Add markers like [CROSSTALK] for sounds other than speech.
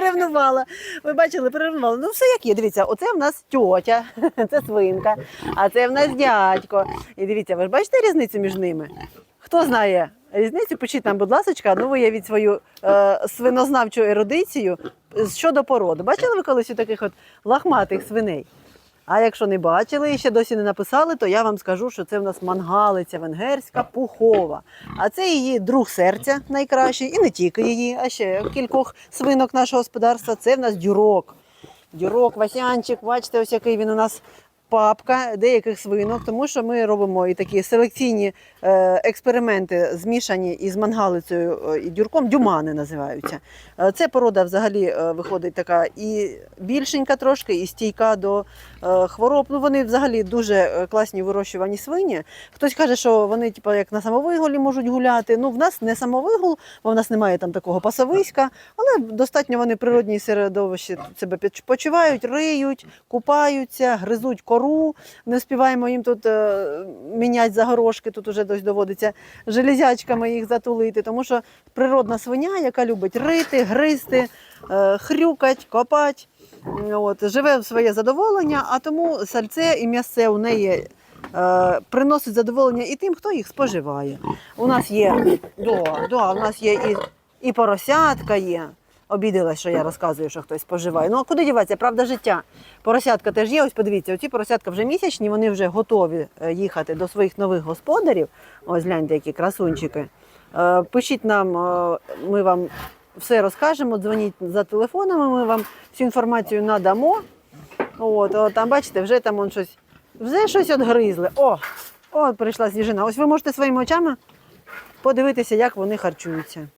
переревнувала. Ви бачили, переревнувала. Ну, все як є. Дивіться, оце в нас тьотя, [LAUGHS] це свинка, а це в нас дядько. І дивіться, ви ж бачите різницю між ними? Хто знає різницю? Пишіть нам, будь ласка, ну виявіть свою е, свинознавчу ерудицію щодо породи. Бачили ви колись таких от лахматих свиней? А якщо не бачили і ще досі не написали, то я вам скажу, що це в нас мангалиця венгерська пухова. А це її друг серця найкращий, і не тільки її, а ще кількох свинок нашого господарства. Це в нас дюрок. Дюрок, Васянчик, бачите, ось який він у нас папка деяких свинок, тому що ми робимо і такі селекційні е, експерименти, змішані із мангалицею е, і дюрком, дюмани називаються. Е, Це порода взагалі виходить така і більшенька трошки, і стійка до хвороб. Ну вони взагалі дуже класні вирощувані свині. Хтось каже, що вони типу, як на самовиголі можуть гуляти. Ну, в нас не самовигул, бо в нас немає там такого пасовиська, але достатньо вони в природній себе почувають, риють, купаються, гризуть кору. Не співаємо їм тут е, міняти загорошки, тут дось доводиться железячками їх затулити, тому що природна свиня, яка любить рити, гризти, е, хрюкать, копать. От, живе в своє задоволення, а тому сальце і м'ясце у неї е, приносить задоволення і тим, хто їх споживає. У нас є, да, да, у нас є і, і поросятка є. Обідалась, що я розказую, що хтось споживає. Ну а куди діватися? Правда життя. Поросятка теж є. Ось подивіться, оці поросятка вже місячні, вони вже готові е, їхати до своїх нових господарів. Ось гляньте, які красунчики. Е, Пишіть нам, е, ми вам все розкажемо, дзвоніть за телефонами, ми вам всю інформацію надамо. От, от там бачите, вже там он щось, вже щось отгризли. О, о, прийшла свіжина. Ось ви можете своїми очами подивитися, як вони харчуються.